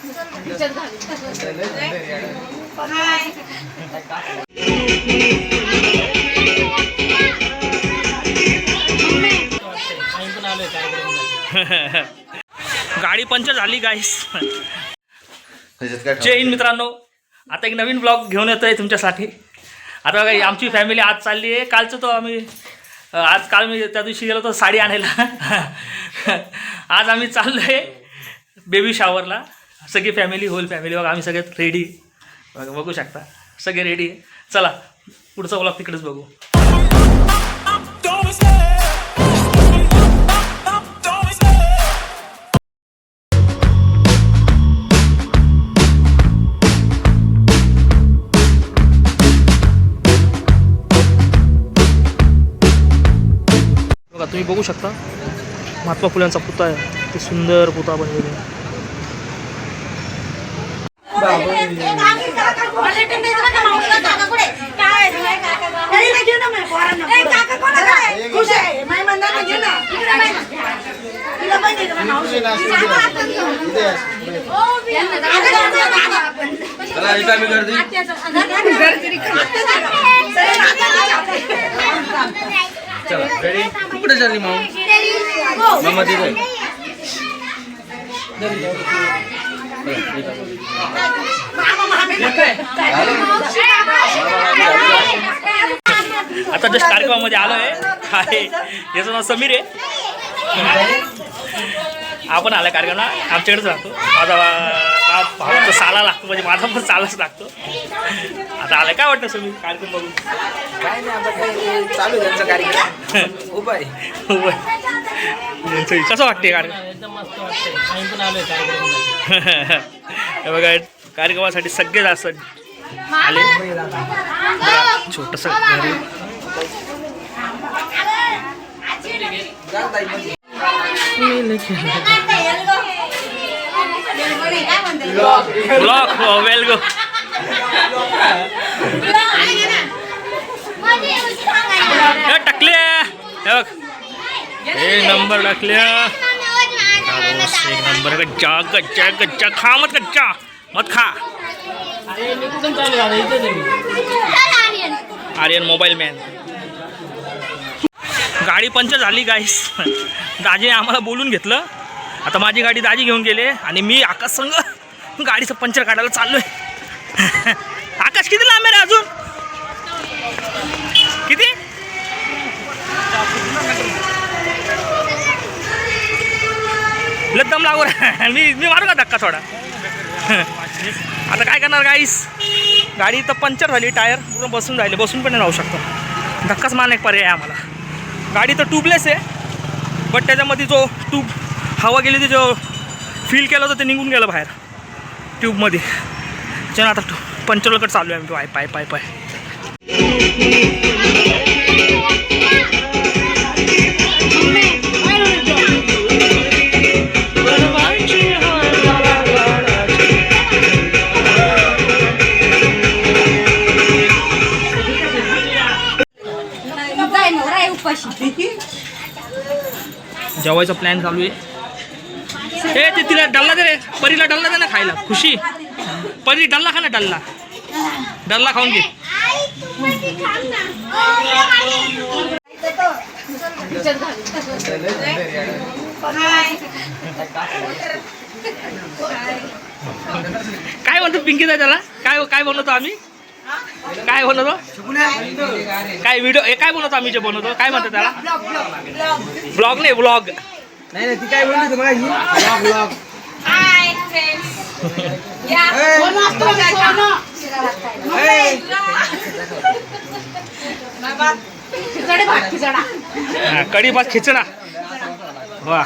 गाडी पंचर झाली गाईस जय हिंद मित्रांनो. आता एक नवीन ब्लॉग घेऊन येतोय तुमच्यासाठी. आता बघा आमची फॅमिली आज चालली आहे. कालचं तो आम्ही आज काल मी त्या दिवशी गेलो होतो साडी आणायला. आज आम्ही चाललो आहे बेबी शॉवरला सगळी फॅमिली होल फॅमिली बघा आम्ही सगळे रेडी बघा बघू शकता. सगळे रेडी आहे चला पुढचा ब्लॉग तिकडेच बघू. बघा तुम्ही बघू शकता. महात्मा फुल्यांचा पुता आहे. ते सुंदर पुता बनलेला आहे. चला रेडी कुठे चालली मग मामा तिथे. आता जस्ट कार्यक्रमामध्ये आलो आहे आहे याचं नाव समीर आहे. आपण आला कार्यक्रमाला. आमच्याकडेच राहतो. माझा भा- भाऊ तर साला लागतो. म्हणजे माझा पण सालाच लागतो. आता आलाय काय वाटतं समीर कार्यक्रम बघून? काय नाही आता चालू आहे त्यांचा कार्यक्रम. उभा आहे. यांचं कसं वाटते कार्यक्रम? एकदम मस्त वाटतंय. आम्ही पण आलोय कार्यक्रमाला हे बघा कार्यक्रमासाठी सगळे जास्त आले. छोटस घरी ब्लॉक वेल गो हे एक नंबर टाकल्या एक नंबर कच्चा कच्चा कच्चा खा मत कच्चा मत खा. अरे आर्यन मोबाईल मॅन गाडी पंचर झाली गाईस दाजी आम्हाला बोलून घेतलं. आता माझी गाडी दाजी घेऊन गेले आणि मी आकाश संग गाडीचं पंचर काढायला चाललोय. आकाश किती लांब आहे रे अजून किती दम लागू मी मी मारू का धक्का थोडा? आता काय करणार गाईस गाडी तर पंक्चर झाली टायर पूर्ण बसून राहिले. बसून पण नाही राहू शकतो. धक्काच मारणे एक पर्याय आम्हाला. गाडी तर ट्यूबलेस आहे बट त्याच्यामध्ये जो ट्यूब हवा गेली ती जो फील केलं होतं ते निघून गेलं बाहेर. ट्यूबमध्ये चला आता पंचरकडे चालू आहे आम्ही. पाय पाय पाय पाय. जेवायचा प्लॅन चालू आहे. ए ते तिला डल्ला दे रे. परीला डल्ला दे ना खायला. खुशी. परी डल्ला खा ना डल्ला. डल्ला खाऊन घे. काय म्हणतो पिंकी त्याला काय काय बनवतो आम्ही? काय बनवतो काय व्हिडिओ हे काय बनवतो आम्ही जे बनवतो काय म्हणतो त्याला? ब्लॉग नाही ब्लॉग नाही नाही ती काय बोलली तुम्हाला ब्लॉग ब्लॉग कढी भात खिचडा. वा.